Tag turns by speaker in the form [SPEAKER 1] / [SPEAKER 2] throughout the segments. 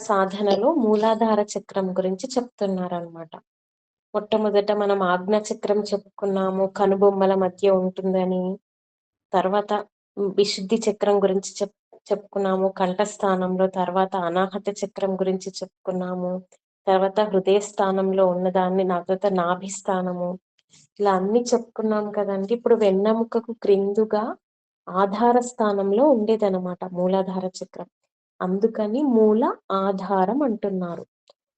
[SPEAKER 1] సాధనలో మూలాధార చక్రం గురించి చెప్తున్నారనమాట మొట్టమొదట మనం ఆజ్ఞ చక్రం చెప్పుకున్నాము కనుబొమ్మల మధ్య ఉంటుందని తర్వాత విశుద్ధి చక్రం గురించి చెప్ చెప్పుకున్నాము కంఠస్థానంలో తర్వాత అనాహత చక్రం గురించి చెప్పుకున్నాము తర్వాత హృదయ స్థానంలో ఉన్నదాన్ని నా తర్వాత నాభి స్థానము ఇలా అన్ని చెప్పుకున్నాం కదండి. ఇప్పుడు వెన్నెముకకు క్రిందుగా ఆధార స్థానంలో ఉండేదన్నమాట మూలాధార చక్రం. అందుకని మూల ఆధారం అంటున్నారు.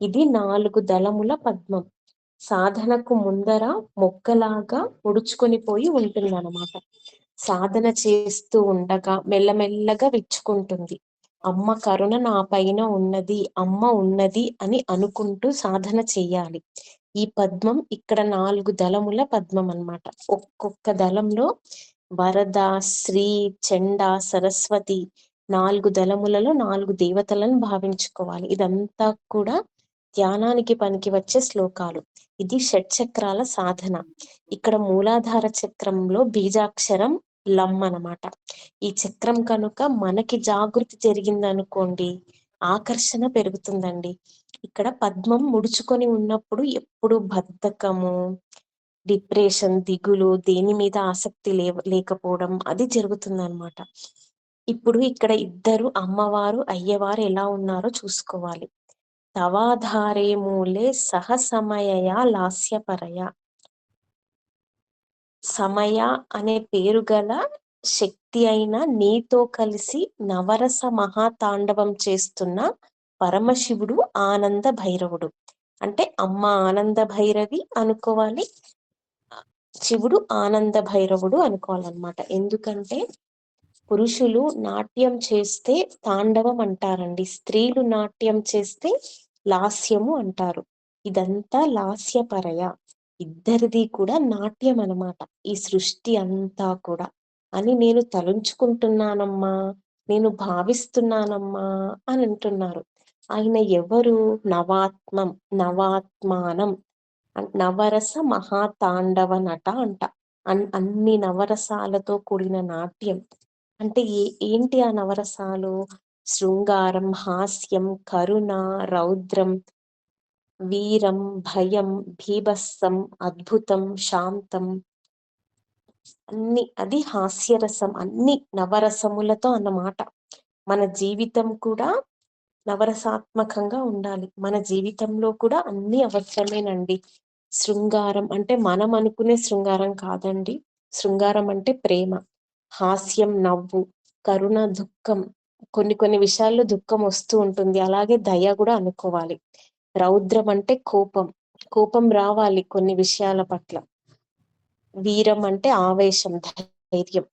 [SPEAKER 1] ఇది నాలుగు దళముల పద్మం. సాధనకు ముందర మొక్కలాగా ముడుచుకొని పోయి ఉంటుంది అనమాట సాధన చేస్తూ ఉండగా మెల్లమెల్లగా విచ్చుకుంటుంది. అమ్మ కరుణ నా పైన ఉన్నది అమ్మ ఉన్నది అని అనుకుంటూ సాధన చేయాలి. ఈ పద్మం ఇక్కడ నాలుగు దళముల పద్మం అన్నమాట ఒక్కొక్క దళంలో వరద శ్రీ చెండ సరస్వతి నాలుగు దళములలో నాలుగు దేవతలను భావించుకోవాలి. ఇదంతా కూడా ధ్యానానికి పనికి వచ్చే శ్లోకాలు. ఇది షట్చక్రాల సాధన. ఇక్కడ మూలాధార చక్రంలో బీజాక్షరం లమ్ అన్నమాట. ఈ చక్రం కనుక మనకి జాగృతి జరిగిందనుకోండి ఆకర్షణ పెరుగుతుందండి. ఇక్కడ పద్మం ముడుచుకొని ఉన్నప్పుడు ఎప్పుడు బద్ధకము డిప్రెషన్ దిగులు దేని మీద ఆసక్తి లేకపోవడం అది జరుగుతుంది అనమాట ఇప్పుడు ఇక్కడ ఇద్దరు అమ్మవారు అయ్యవారు ఎలా ఉన్నారో చూసుకోవాలి. తవాధారే మూలే సహ సమయ లాస్యపరయ. సమయ అనే పేరు గల శక్తి అయిన నీతో కలిసి నవరస మహాతాండవం చేస్తున్న పరమశివుడు ఆనంద భైరవుడు. అంటే అమ్మ ఆనంద భైరవి అనుకోవాలి శివుడు ఆనంద భైరవుడు అనుకోవాలన్నమాట. ఎందుకంటే పురుషులు నాట్యం చేస్తే తాండవం అంటారండి. స్త్రీలు నాట్యం చేస్తే లాస్యము అంటారు. ఇదంతా లాస్యపరయ. ఇద్దరిది కూడా నాట్యం అనమాట ఈ సృష్టి అంతా కూడా. అని నేను తలుంచుకుంటున్నానమ్మా. నేను భావిస్తున్నానమ్మా అని అంటున్నారు. ఆయన ఎవరు? నవాత్మం నవాత్మానం. నవరస మహాతాండవ నట అంట. అన్ని నవరసాలతో కూడిన నాట్యం. అంటే ఏ ఏంటి ఆ నవరసాలు? శృంగారం హాస్యం కరుణ రౌద్రం వీరం భయం భీభత్సం అద్భుతం శాంతం. అన్ని అది హాస్యరసం అన్ని నవరసములతో అన్నమాట. మన జీవితం కూడా నవరసాత్మకంగా ఉండాలి. మన జీవితంలో కూడా అన్ని అవసరమేనండి. శృంగారం అంటే మనం అనుకునే శృంగారం కాదండి. శృంగారం అంటే ప్రేమ. హాస్యం నవ్వు కరుణ దుఃఖం కొన్ని కొన్ని విషయాల్లో దుఃఖం వస్తూ ఉంటుంది. అలాగే దయ కూడా అనుకోవాలి. రౌద్రం అంటే కోపం. కోపం రావాలి కొన్ని విషయాల పట్ల. వీరం అంటే ఆవేశం ధైర్యం.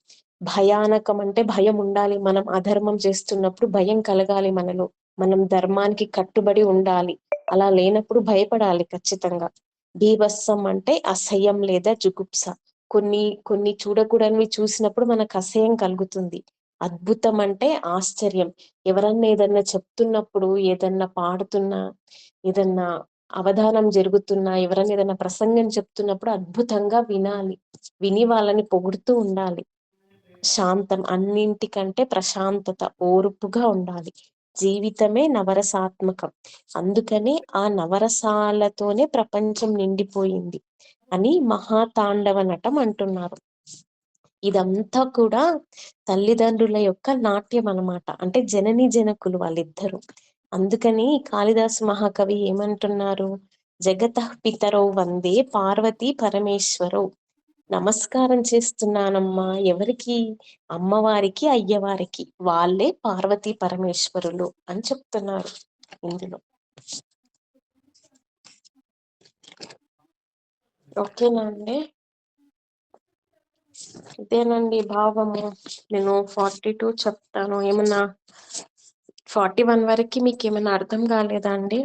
[SPEAKER 1] భయానకం అంటే భయం ఉండాలి. మనం అధర్మం చేస్తున్నప్పుడు భయం కలగాలి మనలో. మనం ధర్మానికి కట్టుబడి ఉండాలి. అలా లేనప్పుడు భయపడాలి ఖచ్చితంగా. బీభత్సం అంటే అసహ్యం లేదా జుగుప్స. కొన్ని కొన్ని చూడకూడనివి చూసినప్పుడు మనకు అసహ్యం కలుగుతుంది. అద్భుతం అంటే ఆశ్చర్యం. ఎవరన్నా ఏదన్నా చెప్తున్నప్పుడు ఏదన్నా పాడుతున్నా ఏదన్నా అవధానం జరుగుతున్నా ఎవరైనా ఏదైనా ప్రసంగం చెప్తున్నప్పుడు అద్భుతంగా వినాలి. విని వాళ్ళని పొగుడుతూ ఉండాలి. శాంతం అన్నింటికంటే ప్రశాంతత ఓర్పుగా ఉండాలి. జీవితమే నవరసాత్మకం. అందుకనే ఆ నవరసాలతోనే ప్రపంచం నిండిపోయింది. అని మహాతాండవ నటం అంటున్నారు. ఇదంతా కూడా తల్లిదండ్రుల యొక్క నాట్యం అనమాట అంటే జనని జనకులు వాళ్ళిద్దరు. అందుకని కాళిదాసు మహాకవి ఏమంటున్నారు? జగత పితరో వందే పార్వతి పరమేశ్వరో. నమస్కారం చేస్తున్నానమ్మా ఎవరికి? అమ్మవారికి అయ్యవారికి. వాళ్ళే పార్వతి పరమేశ్వరులు అని చెప్తున్నారు ఇందులో. ఓకేనా అండి ఇదేనండి భావము. నేను ఫార్టీ టూ చెప్తాను. ఏమన్నా ఫార్టీ వన్ వరకు మీకు ఏమైనా అర్థం కాలేదా అండి?